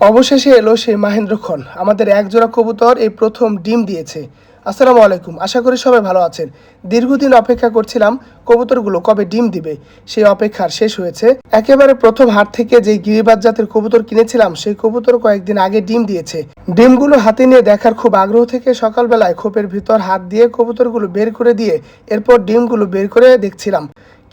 অবশেষে এলো সেই মাহেন্দ্রক্ষণ আমাদের একজোড়া কবুতর এই প্রথম ডিম দিয়েছে। আসসালামু আলাইকুম। আশা করি সবাই ভালো আছেন। দীর্ঘদিন অপেক্ষা করছিলাম কবুতরগুলো কবে ডিম দিবে। সেই অপেক্ষার শেষ হয়েছে। একেবারে প্রথম হাট থেকে যে গিরিবাজ জাতের কবুতর কিনেছিলাম, সেই কবুতর কয়েকদিন আগে ডিম দিয়েছে। ডিমগুলো হাতে নিয়ে দেখার খুব আগ্রহ থেকে সকালবেলায় খোপের ভিতর হাত দিয়ে কবুতরগুলো বের করে দিয়ে এরপর ডিমগুলো বের করে দেখছিলাম।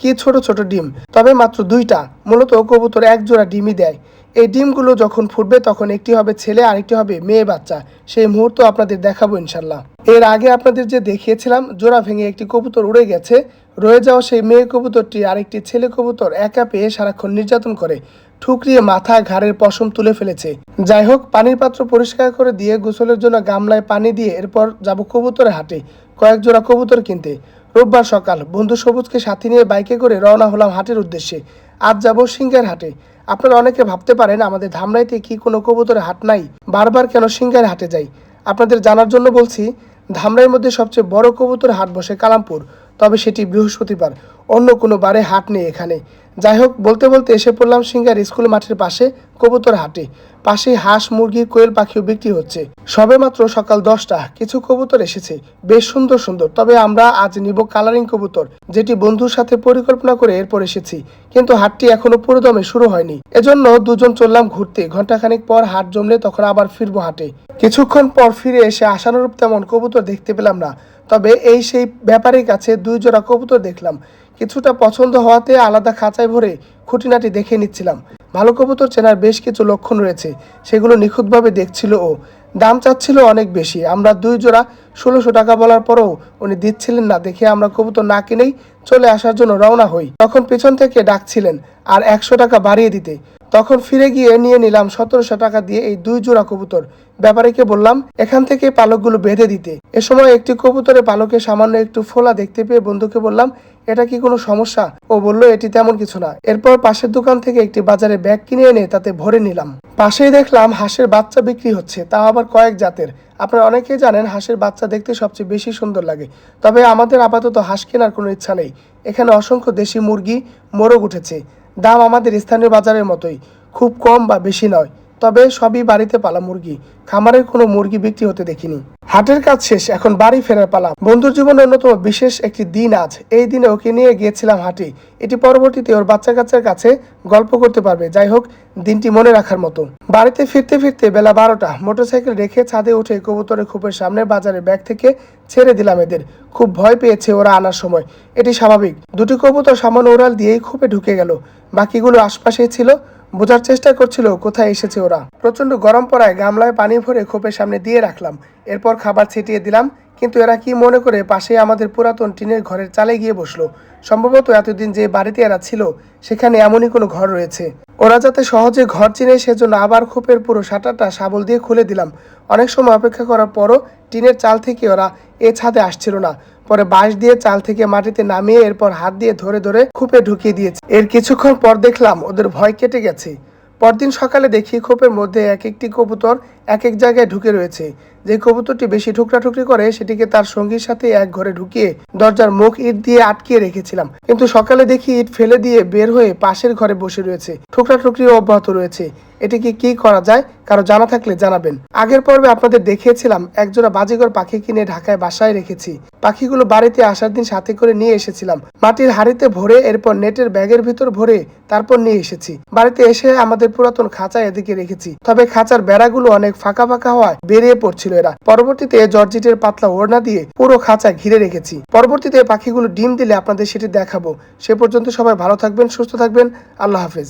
কি ছোট ছোট ডিম, তবে মাত্র দুইটা। মূলত কবুতর এক জোড়া ডিমই দেয়। এই ডিমগুলো যখন ফুটবে, তখন একটি হবে ছেলে, আরেকটি হবে মেয়ে বাচ্চা। সেই মুহূর্ত আপনাদের দেখাবো ইনশাল্লাহ। এর আগে আপনাদের যে দেখিয়েছিলাম, জোড়া ভেঙে একটি কবুতর উড়ে গেছে। রয়ে যাওয়া সেই মেয়ে কবুতরটি আরেকটি ছেলে কবুতর একা পেয়ে সারাক্ষণ নির্যাতন করে, ঠুকরিয়ে মাথা, ঘাড়ের পশম তুলে ফেলেছে। যাই হোক, পানির পাত্র পরিষ্কার করে দিয়ে গোসলের জন্য গামলায় পানি দিয়ে এরপর যাব কবুতরের হাটে, কয়েক জোড়া কবুতর কিনতে। রোববার সকাল, বন্ধু সবুজকে সাথে নিয়ে বাইকে করে রওনা হলাম হাটের উদ্দেশ্যে। আজ যাব সিংহের হাটে আপনারা অনেকে ভাবতে পারেন আমাদের ধামরাইতে কি কোনো কবুতরের হাট নাই? বারবার কেন সিংহের হাটে যাই? আপনাদের জানার জন্য বলছি, ধামরাইয়ের মধ্যে সবচেয়ে বড় কবুতর হাট বসে কালামপুর, তবে সেটি বৃহস্পতিবার। অন্য কোনো বারে হাট নেই এখানে। যাই হোক, বলতে বলতে এসে পড়লাম সিঙ্গার স্কুল মাঠের পাশে কবুতর হাটে। পাশে হাঁস, মুরগি, কোয়েল পাখিও বিক্রি হচ্ছে। সবে মাত্র সকাল দশটা কিছু কবুতর এসেছে। বেশ সুন্দর সুন্দর। তবে আমরা আজ নিব কালারিং কবুতর, যেটি বন্ধুর সাথে পরিকল্পনা করে এরপর এসেছি। কিন্তু হাটটি এখনও পুরোদমে শুরু হয়নি। এজন্য দুজন চললাম ঘুরতে। ঘন্টাখানিক পর হাট জমলে তখন আবার ফিরবো হাটে। কিছুক্ষণ পর ফিরে এসে আশানুরূপ তেমন কবুতর দেখতে পেলাম না। তবে এই সেই ব্যাপারীর কাছে দুই জোড়া কবুতর দেখলাম। কিছুটা পছন্দ হওয়াতে আলাদা খাঁচায় ভরে খুঁটিনাটি দেখে নিচ্ছিলাম। ভালো কবুতর চেনার বেশ কিছু লক্ষণ রয়েছে, সেগুলো নিখুঁতভাবে দেখছিল ও। দাম চাচ্ছিল অনেক বেশি, আমরা দুই জোড়া ষোলোশো টাকা বলার পরও উনি দিচ্ছিলেন না, দেখে আমরা কবুতর না কিনেই চলে আসার জন্য রওনা হই। তখন পেছন থেকে ডাকছিলেন, আর একশো টাকা বাড়িয়ে দিতে। তখন ফিরে গিয়ে নিয়ে নিলাম সতেরোশো টাকা দিয়ে এই দুই জোড়া কবুতর। ব্যাপারীকে বললাম, এখান থেকে পালকগুলো বেঁধে দিতে। এ সময় একটি কবুতরে পালকে সামান্য একটু ফোলা দেখতে পেয়ে বন্ধুকে বললাম, এটা কি কোনো সমস্যা? ও বলল, এটি তেমন কিছু না। এরপর পাশের দোকান থেকে একটি বাজারে ব্যাগ কিনে এনে তাতে ভরে নিলাম। পাশেই দেখলাম হাঁসের বাচ্চা বিক্রি হচ্ছে, তাও আবার কয়েক জাতের। আপনারা অনেকেই জানেন হাঁসের বাচ্চা দেখতে সবচেয়ে বেশি সুন্দর লাগে। তবে আমাদের আপাতত হাঁস কেনার কোনো ইচ্ছা নেই। এখানে অসংখ্য দেশি মুরগি, মোরগ উঠেছে। দাম আমাদের স্থানীয় বাজারের মতোই খুব কম বা বেশি নয়। তবে সবই বাড়িতে পালা মুরগি। খামারের কোনো মুরগি বিক্রি হতে দেখিনি। হাটের কাজ শেষ, এখন বাড়ি ফেরার পালা। বন্ধুর জীবনে অন্যতম বিশেষ একটি দিন আজ। এই দিনে ওকে নিয়ে গিয়েছিলাম হাটে। এটি পরবর্তীতে ওর বাচ্চা কাচ্চার কাছে গল্প করতে পারবে। যাই হোক, দিনটি মনে রাখার মতো। বাড়িতে ফিরতে ফিরতে বেলা বারোটা। মোটরসাইকেল রেখে ছাদে উঠে কবুতরের খুপের সামনে বাজারে ব্যাগ থেকে ছেড়ে দিলাম এদের। খুব ভয় পেয়েছে ওরা আনার সময়। এটি স্বাভাবিক। দুটি কবুতর সামান্য ওরাল দিয়েই খুপে ঢুকে গেল। বাকিগুলো আশপাশেই ছিল। বোঝার চেষ্টা করছিল কোথায় এসেছে ওরা। প্রচণ্ড গরম পড়ায় গামলায় পানি ভরে খোপের সামনে দিয়ে রাখলাম। এরপর খাবার ছিটিয়ে দিলাম, কিন্তু এরা কি মনে করে পাশে আমাদের পুরাতন টিনের ঘরের চালে গিয়ে বসল। সম্ভবত এতদিন যে বাড়িতে এরা ছিল, সেখানে এমনই কোনো ঘর রয়েছে। ওরা যাতে সহজে ঘর চিনে, সেজন্য আবার খোপের পুরো শাটারটা শাবল দিয়ে খুলে দিলাম। অনেক সময় অপেক্ষা করার পরও টিনের চাল থেকে ওরা এ ছাদে আসছিল না। পরে বাঁশ দিয়ে চাল থেকে মাটিতে নামিয়ে এরপর হাত দিয়ে ধরে ধরে খুপে ঢুকিয়ে দিয়েছে। এর কিছুক্ষণ পর দেখলাম ওদের ভয় কেটে গেছে। পরদিন সকালে দেখি খোপের মধ্যে এক একটি কবুতর এক এক জায়গায় ঢুকে রয়েছে। যে কবুতরটি বেশি ঠুকরাঠুকরি করে, সেটিকে তার সঙ্গীর সাথে এক ঘরে ঢুকিয়ে দরজার মুখ ইট দিয়ে আটকিয়ে রেখেছিলাম। কিন্তু সকালে দেখি ইট ফেলে দিয়ে বের হয়ে পাশের ঘরে বসে রয়েছে। ঠুকরাঠুকরি অব্যাহত রয়েছে। এটিকে কি করা যায়? কারও জানা থাকলে জানাবেন। আগের পর্বে আপনাদের দেখিয়েছিলাম, একজোড়া বাজিগর পাখি কিনে ঢাকায় বাসায় রেখেছি। পাখিগুলো বাড়িতে আসার দিন সাথে করে নিয়ে এসেছিলাম। মাটির হাড়িতে ভরে এরপর নেটের ব্যাগের ভিতর ভরে তারপর নিয়ে এসেছি। বাড়িতে এসে আমাদের পুরাতন খাঁচা এদিকে রেখেছি। তবে খাঁচার বেড়াগুলো অনেক ফাঁকা ফাঁকা হওয়ায় বেরিয়ে পড়ছিল এরা। পরবর্তীতে জর্জিটের পাতলা ওড়না দিয়ে পুরো খাঁচা ঘিরে রেখেছি। পরবর্তীতে পাখিগুলো ডিম দিলে আপনাদের সেটি দেখাবো। সে পর্যন্ত সবাই ভালো থাকবেন, সুস্থ থাকবেন। আল্লাহ হাফেজ।